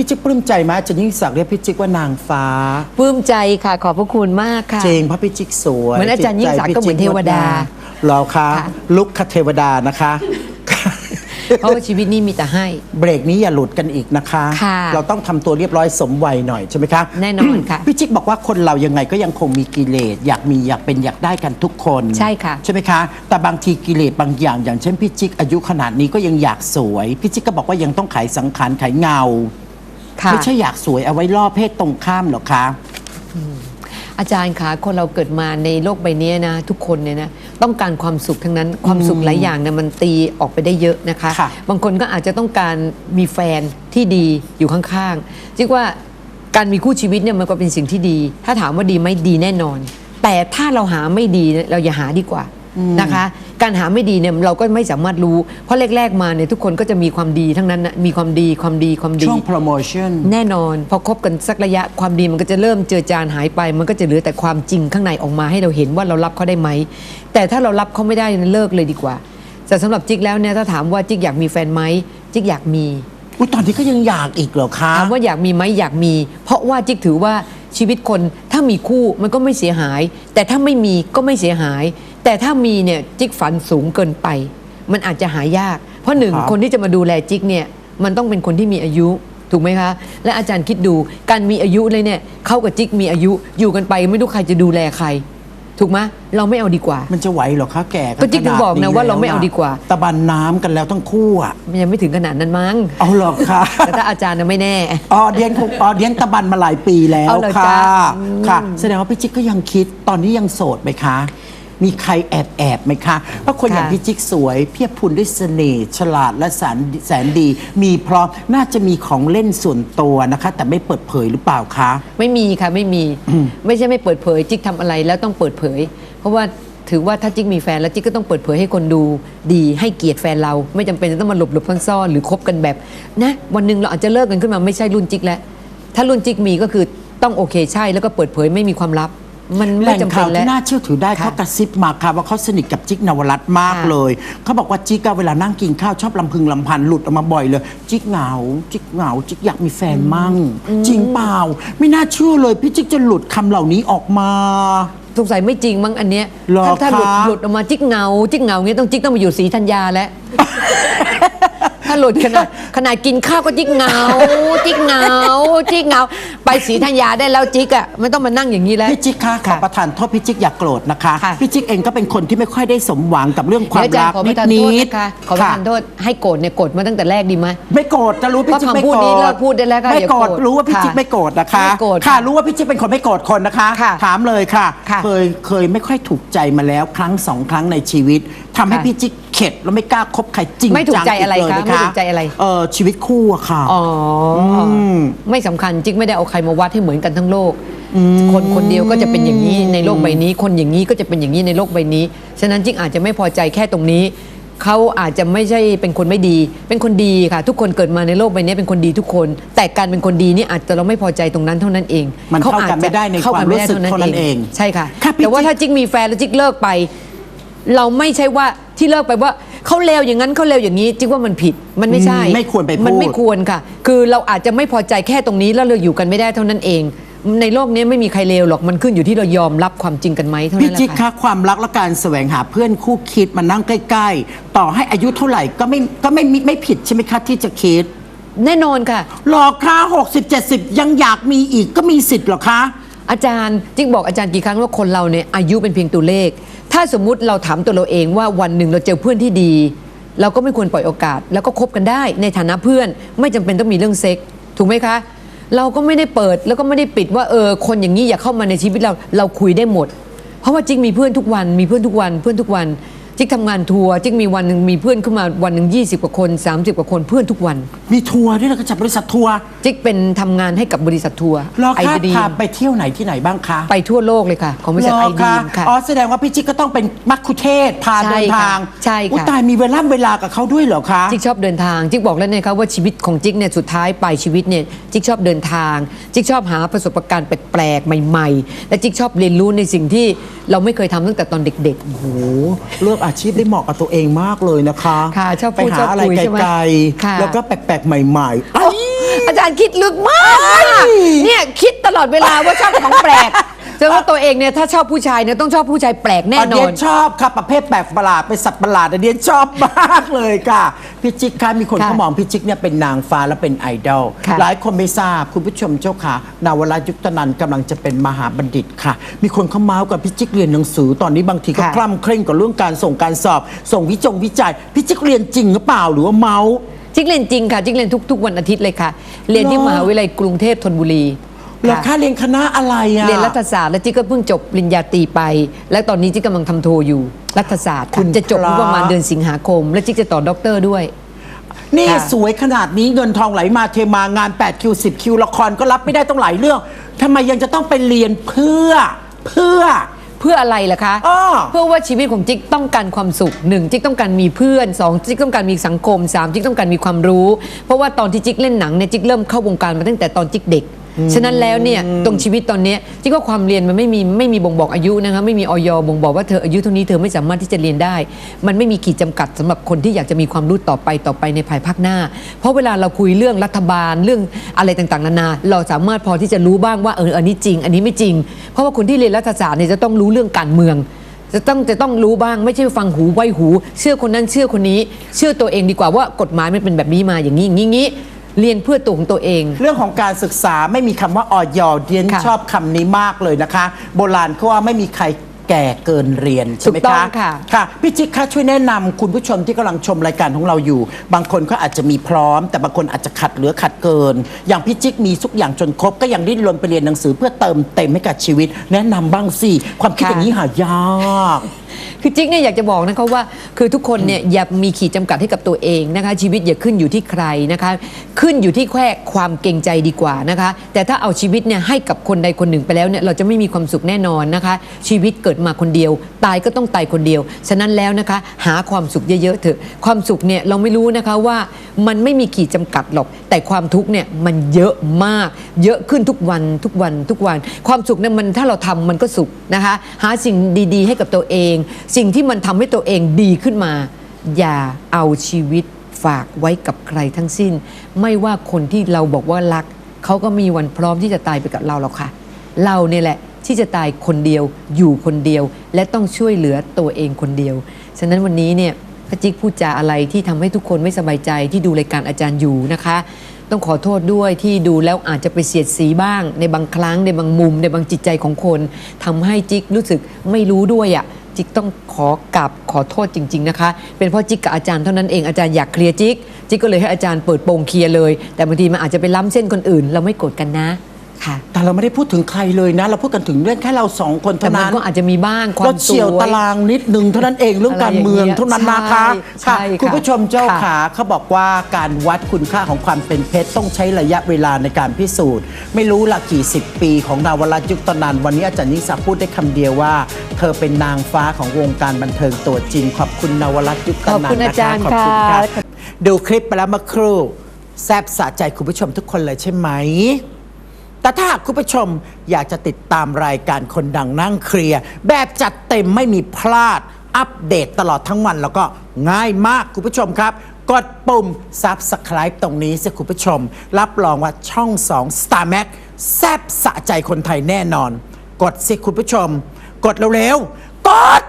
พี่จิ๊กปลื้มใจไหมอาจารย์ยิ่งศักดิ์เรียกพี่จิ๊กว่านางฟ้า ปลื้มใจค่ะขอบพระคุณมากค่ะ จริงเพราะพี่จิ๊กสวยเหมือนอาจารย์ยิ่งศักดิ์ก็เหมือนเทวดาเราคะค่ะ ลุกคเทวดานะคะ เพราะว่าชีวิตนี้มีแต่ให้ เบรกนี้อย่าหลุดกันอีกนะคะ ค่ะเราต้องทำตัวเรียบร้อยสมวัยหน่อยใช่ไหมคะแน่นอนค่ะพี่จิ๊กบอกว่าคนเรายังไงก็ยังคงมีกิเลสอยากมีอยากเป็นอยากได้กันทุกคนใช่ค่ะ ใช่ไหมคะ แต่บางทีกิเลสบางอย่าง อย่างเช่นพี่จิ๊กอายุขนาดนี้ก็ยังอยากสวยพี่จิ๊กก็บอกว่ายังต้องขายสังขารขายเงา ค่ะ ไม่ใช่อยากสวยเอาไว้ล่อเพศตรงข้ามหรอกคะ อาจารย์คะคนเราเกิดมาในโลกใบนี้นะ ทุกคนเนี่ยนะต้องการความสุขทั้งนั้นความสุขหลายอย่างเนี่ยมันตีออกไปได้เยอะนะคะ ค่ะ บางคนก็อาจจะต้องการมีแฟนที่ดีอยู่ข้างๆจิกว่าการมีคู่ชีวิตเนี่ยมันก็เป็นสิ่งที่ดี ถ้าถามว่าดีไหมดีแน่นอน แต่ถ้าเราหาไม่ดีเนี่ยเราอย่าหาดีกว่า นะคะ การหาไม่ดีเนี่ยเราก็ไม่สามารถรู้ เพราะแรก ๆ มาเนี่ยทุกคนก็จะมีความดีทั้งนั้นนะมีความดีความดีความดีช่วงโปรโมชั่นแน่นอน พอคบกันสักระยะความดีมันก็จะเริ่มเจือจางหายไป มันก็จะเหลือแต่ความจริงข้างในออกมาให้เราเห็นว่าเรารับเขาได้ไหม แต่ถ้าเรารับเขาไม่ได้เลิกเลยดีกว่า แต่สำหรับจิ๊กแล้วเนี่ยถ้าถามว่าจิ๊กอยากมีแฟนไหมจิ๊กอยากมีอุ้ยตอนนี้ก็ยังอยากอีกเหรอคะถามว่าอยากมีไหมอยากมี เพราะว่าจิ๊กถือว่าชีวิตคนถ้ามีคู่มันก็ไม่เสียหาย แต่ถ้าไม่มีก็ไม่เสียหาย แต่ถ้ามีเนี่ยจิ๊กฝันสูงเกินไป มันอาจจะหายาก เพราะหนึ่งครับ คนที่จะมาดูแลจิ๊กเนี่ยมันต้องเป็นคนที่มีอายุถูกไหมคะ และอาจารย์คิดดูการมีอายุเลยเนี่ยเข้ากับจิ๊กมีอายุอยู่กันไป ไม่รู้ใครจะดูแลใคร ถูกไหมเราไม่เอาดีกว่า มันจะไหวเหรอคะแก่กันก็จิ๊กถึงบอกนะขดว่าเราไม่เอาดีกว่า ตะบันน้ำกันแล้วทั้งคู่อะมันยังไม่ถึงขนาดนั้นมั้งเอาเหรอคะ แต่ถ้าอาจารย์น่ะไม่แน่ออเดียนคงออเดียนตะบันมาหลายปีแล้วเอาเหรอค่ะ จ๊ะ ค่ะ แสดงว่าพี่จิ๊กก็ยังคิดตอนนี้ยังโสดไหมคะ มีใครแอบแอบไหมคะ เพราะคนอย่างพี่จิ๊กสวย เพียบพรุนด้วยเสน่ห์ฉลาดและแสนแสนดี มีพร้อมน่าจะมีของเล่นส่วนตัวนะคะ แต่ไม่เปิดเผยหรือเปล่าคะ ไม่มีค่ะไม่มีไม่ใช่ไม่เปิดเผย จิ๊กทำอะไรแล้วต้องเปิดเผย เพราะว่าถือว่าถ้าจิ๊กมีแฟนแล้วจิ๊กก็ต้องเปิดเผยให้คนดูดีให้เกียรติแฟนเรา ไม่จำเป็นจะต้องมาหลบหลบซ่อนๆหรือคบกันแบบนะวันหนึ่งเราอาจจะเลิกกันขึ้นมาไม่ใช่รุ่นจิ๊กแล้วถ้ารุ่นจิ๊กมีก็คือต้องโอเคใช่แล้วก็เปิดเผยไม่มีความลับ มันแหไม่ล่งจำเป็ข่าวนแล้วที่น่าเชื่อถือได้ค่ะเขากระซิบมาค่ะว่าเขาสนิทกับจิ๊กนวรัตน์มากค่ะเลย เขาบอกว่าจิ๊กอะเวลานั่งกินข้าวชอบลำพึงลำพันหลุดออกมาบ่อยเลย จิ๊กเหงา จิ๊กเหงา จิ๊กอยากมีแฟนมั่ง จริงเปล่า ไม่น่าเชื่อเลยพี่จิ๊กจะหลุดคำเหล่านี้ออกมาสงสัยไม่จริงมั้งอันเนี้ยหรอถ้าถ้าหลุดคะหลุดออกมาจิ๊กเหงา จิ๊กเหงาเงี้ยต้องจิ๊กต้องมาอยู่สีธัญญาแล้ว ถ้าหลุดขนาดขนาดกินข้าวก็จิ๊กเหงาจิ๊กเหงาจิ๊กเหงา ไปสีธัญญาได้แล้วจิ๊กอะไม่ต้องมานั่งอย่างนี้แล้ว พี่จิ๊กคะขอค่ะประทานโทษพี่จิ๊กอย่าโกรธนะคะ ค่ะ พี่จิ๊กเองก็เป็นคนที่ไม่ค่อยได้สมหวังกับเรื่องความเดี๋ยวอาจารรัย์กขอปนิระดทานนิโทษดนะคะขอประทานโทษให้โกรธเนี่ยโกรธมาตั้งแต่แรกดีไหม ไม่โกรธจะรู้พี่จิ๊กไม่เพราะโกรคำพูดนี้ธเลิกพูดได้แล้วค่ะไม่โกรธอย่าโกรธรู้ว่าพี่ค่ะจิ๊กไม่โกรธนะคะ ไม่โกรธค่ะค่ะรู้ว่าพี่จิ๊กเป็นคนไม่โกรธคนนะคะ ค่ะถามเลยค่ะ ค่ะเคยเคยไม่ค่อยถูกใจมาแล้วครั้งสองครั้งในชีวิตทำให้ค่ะ พี่จิ๊กเข็ดแล้วไม่กล้าคบใครจริงไม่ถูกใจอะไรจังคะอีกเลยนไม่ถูกใจอะไร เออชีวิตคู่อะค่ะ อ๋ออม ไม่สำคัญจิ๊กไม่ได้เอาใครมาวัดให้เหมือนกันทั้งโลก คนคนเดียวก็จะเป็นอย่างนี้ในโลกใบนี้ คนอย่างนี้ก็จะเป็นอย่างนี้ในโลกใบนี้ ฉะนั้นจิ๊กอาจจะไม่พอใจแค่ตรงนี้ เขาอาจจะไม่ใช่เป็นคนไม่ดี เป็นคนดีค่ะ ทุกคนเกิดมาในโลกใบนี้เป็นคนดีทุกคน แต่การเป็นคนดีนี่อาจจะเราไม่พอใจตรงนั้นเท่านั้นเองมันเข้ากันไม่ได้ในเข้ากันไม่ได้ความรู้สึกเท่านั้นเองใช่ค่ะ ค่ะพี่แต่ว่าจิ๊ก ถ้าจิ๊กมีแฟนแล้วจิ๊กเลิกไป เราไม่ใช่ว่า ที่เลิกไปว่าเขาเลวอย่างนั้นเขาเลวอย่างนี้จิ๊กว่ามันผิดมันไม่ใช่ไม่ควรไปพูด มันไม่ควรค่ะ คือเราอาจจะไม่พอใจแค่ตรงนี้แล้วเราอยู่กันไม่ได้เท่านั้นเอง ในโลกนี้ไม่มีใครเลวหรอกมันขึ้นอยู่ที่เรายอมรับความจริงกันไหมเท่าพี่นั้นแหจิ๊กละคะค่ะความรักและการแสวงหาเพื่อนคู่คิดมานั่งใกล้ ๆ ต่อให้อายุเท่าไหร่ก็ไม่ก็ไม่ไม่ไม่ผิดใช่ไหมคะที่จะคิดแน่นอนค่ะหรอคะ60 70 ยังอยากมีอีกก็มีสิทธิ์เหรอคะ อาจารย์จิ๊กบอกอาจารย์กี่ครั้งว่าคนเราเนี่ยอายุเป็นเพียงตัวเลข ถ้าสมมุติเราถามตัวเราเองว่าวันหนึ่งเราเจอเพื่อนที่ดี เราก็ไม่ควรปล่อยโอกาส แล้วก็คบกันได้ในฐานะเพื่อน ไม่จำเป็นต้องมีเรื่องเซ็กถูกไหมคะเราก็ไม่ได้เปิดแล้วก็ไม่ได้ปิดว่าเออคนอย่างนี้อย่าเข้ามาในชีวิตเราเราคุยได้หมด เพราะว่าจิ๊กมีเพื่อนทุกวันมีเพื่อนทุกวันเพื่อนทุกวัน จิ๊กทำงานทัวร์จิ๊กมีวันหนึ่งมีเพื่อนขึ้นมาวันหนึ่ง20 กว่าคน 30 กว่าคนเพื่อนทุกวัน มีทัวร์ด้วยนะกระจับบริษัททัวร์จิ๊กเป็นทำงานให้กับบริษัททัวร์รอไอคะดีมพาไปเที่ยวไหนที่ไหนบ้างคะไปทั่วโลกเลยค่ะ ของบริษัทรไออดีคะมค่ะ อ๋อแสดงว่าพี่จิ๊กก็ต้องเป็นมัคคุเทศก์พาใช่เดินค่ะทางใช่ค่ะ อุ๊ยตายมีเวลาเวลากับเขาด้วยเหรอคะ จิ๊กชอบเดินทาง จิ๊กบอกแล้วนะครับว่าชีวิตของจิ๊กเนี่ยสุดท้ายปลายชีวิตเนี่ยจิ๊กชอบเดินทาง จิ๊กชอบหาประสบการณ์แปลกๆใหม่ ๆ และจิ๊กชอบเรียนรู้ในสิ่งที่เราไม่เคยทำตั้งแต่ตอนเด็กโอ้โหเลือกอาชีพได้เหมาะกับตัวเองมากเลยนะคะค่ะชอบไปพูดหาชอบอะไรคุยใช่ไหมไกลค่ะ ๆ แล้วก็แปลกๆ ใหม่ๆเอ้ยอาจารย์คิดลึกมากอะเนี่ย คิดตลอดเวลาว่าชอบของแปลก แสดงว่าตัวเองเนี่ยถ้าชอบผู้ชายเนี่ยต้องชอบผู้ชายแปลกแน่นเดีอยน นชอบค่ะประเภทแปลกประหลาดเป็นสัตว์ประหลาดเดียนชอบมากเลยค่ะพี่จิ๊กค่ะมีคนค่ะเขามองพี่จิ๊กเนี่ยเป็นนางฟ้าและเป็นไอดอลค่ะหลายคนไม่ทราบคุณผู้ชมเจ้าค่ะ นาวรายุคตนันกำลังจะเป็นมหาบัณฑิตค่ะ มีคนเขาเมาส์กับพี่จิ๊กเรียนหนังสือตอนนี้บางทีก็ค่ะ คล่ำเคร่งกับเรื่องการส่งการสอบ ส่งวิจงวิจัยพี่จิ๊กเรียนจริงหรือเปล่าหรือว่าเมาส์ จิ๊กเรียนจริงค่ะจิ๊กเรียนทุกๆวันอาทิตย์เลยค่ะ เรียนที่เหรอ มหาวิทยาลัยกรุงเทพธนบุรี แล้วค่ะค่าเรียนคณะอะไรอะ เรียนรัฐศาสตร์แล้วจิ๊กก็เพิ่งจบปริญญาตรีไป และตอนนี้จิ๊กกำลังทำโทอยู่รัฐศาสตร์คุค่ะณจะจบพระ ประมาณเดือนสิงหาคม และจิ๊กจะต่อด็อกเตอร์ด้วย นี่ค่ะ สวยขนาดนี้เงินทองไหลมาเทมางาน 8 คิว 10 คิว ละครก็รับไม่ได้ต้องหลายเรื่องทำไมยังจะต้องไปเรียนเพื่อเพื่อ เพื่ออะไรล่ะคะอ้อ เพื่อว่าชีวิตของจิ๊กต้องการความสุขหนึ่งจิ๊กต้องการมีเพื่อนสองจิ๊กต้องการมีสังคมสามจิ๊กต้องการมีความรู้ เพราะว่าตอนที่จิ๊กเล่นหนังเนี่ยจิ๊กเริ่มเข้าวงการมาตั้งแต่ตอนจิ๊กเด็ก ฉะนั้นแล้วเนี่ยตรงชีวิตตอนเนี้ยจิ๊กว่าความเรียนมันไม่มีไม่มีบ่งบอกอายุนะคะไม่มีออยบ่งบอกว่าเธออายุเท่านี้เธอไม่สามารถที่จะเรียนได้ มันไม่มีขีดจำกัดสำหรับคนที่อยากจะมีความรู้ต่อไปต่อไปในภายภาคหน้า เพราะเวลาเราคุยเรื่องรัฐบาลเรื่องอะไรต่างๆนานา เราสามารถพอที่จะรู้บ้างว่าเอออันนี้จริง อันนี้ไม่จริง เพราะว่าคนที่เรียนรัฐศาสตร์เนี่ยจะต้องรู้เรื่องการเมือง จะต้องจะต้องรู้บ้างไม่ใช่ฟังหูไว้หู เชื่อคนนั้นเชื่อคนนี้ เชื่อตัวเองดีกว่าว่ากฎหมายมันเป็นแบบนี้มาอย่างนี้อย่างนี้อย่างนี้ เรียนเพื่อตัวของตัวเอง เรื่องของการศึกษาไม่มีคำว่าออยเดียนค่ะชอบคำนี้มากเลยนะคะ โบราณเขาว่าไม่มีใครแก่เกินเรียนใช่ไหมถูกต้อคะงค่ะ ค่ะพี่จิ๊กคะช่วยแนะนำคุณผู้ชมที่กำลังชมรายการของเราอยู่ บางคนก็อาจจะมีพร้อม แต่บางคนอาจจะขัดเหลือขัดเกิน อย่างพี่จิ๊กมีทุกอย่างจนครบก็ยังดิ้นรนไปเรียนหนังสือเพื่อเติมเต็มให้กับชีวิต แนะนำบ้างสิความคิดค่ะอย่างนี้หายาก คือจิ๊กเนี่ยอยากจะบอกนะคะว่าคือทุกคนเนี่ยอย่ามีขีดจำกัดให้กับตัวเองนะคะชีวิตอย่าขึ้นอยู่ที่ใครนะคะขึ้นอยู่ที่แค่ความเก่งใจดีกว่านะคะ แต่ถ้าเอาชีวิตเนี่ยให้กับคนใดคนหนึ่งไปแล้วเนี่ยเราจะไม่มีความสุขแน่นอนนะคะ ชีวิตเกิดมาคนเดียว ตายก็ต้องตายคนเดียว ฉะนั้นแล้วนะคะ หาความสุขเยอะๆเถอะความสุขเนี่ยเราไม่รู้นะคะว่ามันไม่มีขีดจำกัดหรอก แต่ความทุกข์เนี่ยมันเยอะมาก เยอะขึ้นทุกวันทุกวันทุกวัน ความสุขเนี่ยมันถ้าเราทำมันก็สุขนะคะ หาสิ่งดีๆ ให้กับตัวเองสิ่งที่มันทำให้ตัวเองดีขึ้นมา อย่าเอาชีวิตฝากไว้กับใครทั้งสิ้น ไม่ว่าคนที่เราบอกว่ารัก เขาก็มีวันพร้อมที่จะตายไปกับเราหรอกค่ะ เราเนี่ยแหละที่จะตายคนเดียวอยู่คนเดียว และต้องช่วยเหลือตัวเองคนเดียว ฉะนั้นวันนี้เนี่ยพระจิ๊กพูดจาอะไรที่ทำให้ทุกคนไม่สบายใจที่ดูรายการอาจารย์อยู่นะคะ ต้องขอโทษด้วยที่ดูแล้วอาจจะไปเสียดสีบ้าง ในบางครั้งในบางมุม ในบางจิตใจของคนทำให้จิ๊กรู้สึกไม่รู้ด้วยอะ่ะ จิ๊กต้องขอกราบขอโทษจริง ๆนะคะ เป็นเพราะจิ๊กกับอาจารย์เท่านั้นเองอาจารย์อยากเคลียร์จิ๊กจิ๊กก็เลยให้อาจารย์เปิดโปงเคลียร์เลย แต่บางทีมันอาจจะไปล้ำเส้นคนอื่น เราไม่โกรธกันนะ ค่ะ แต่เราไม่ได้พูดถึงใครเลยนะ เราพูดกันถึงเรื่องแค่เราสองคนแต่เท่ามันนั้นก็อาจจะมีบ้างควาก็มสเฉียววยตารางนิดนึงเท่านั้นเองเรื่องการเมืองอะไรอย่างเงี้ยเท่านั้นนะคะใช่ค่ะใช่ค่ะคุณผู้ชมเจ้าค่ะ ขาเขาบอกว่าการวัดคุณค่าของความเป็นเพชรต้องใช้ระยะเวลาในการพิสูจน์ ไม่รู้ละกี่สิบปีของนาวรัตน์ยุคตนันวันนี้อาจารย์ยิ่งศักดิ์พูดได้คำเดียวว่า เธอเป็นนางฟ้าของวงการบันเทิงตัวจริง ขอบคุณนาวรัตน์ยุคตนันขอบคุณอาจารย์ขอบคุณค่ะ ดูคลิปไปแล้วเมื่อครู่แซบสะใจคุณผู้ชมทุกคนเลยใช่ไหม แต่ถ้าหากคุณผู้ชมอยากจะติดตามรายการคนดังนั่งเคลียร์ แบบจัดเต็มไม่มีพลาด อัปเดตตลอดทั้งวันแล้วก็ง่ายมากคุณผู้ชมครับ กดปุ่ม Subscribe ตรงนี้สิคุณผู้ชม รับรองว่าช่อง 2 Star Max แซบสะใจคนไทยแน่นอน กดสิคุณผู้ชม กดเร็วๆ กด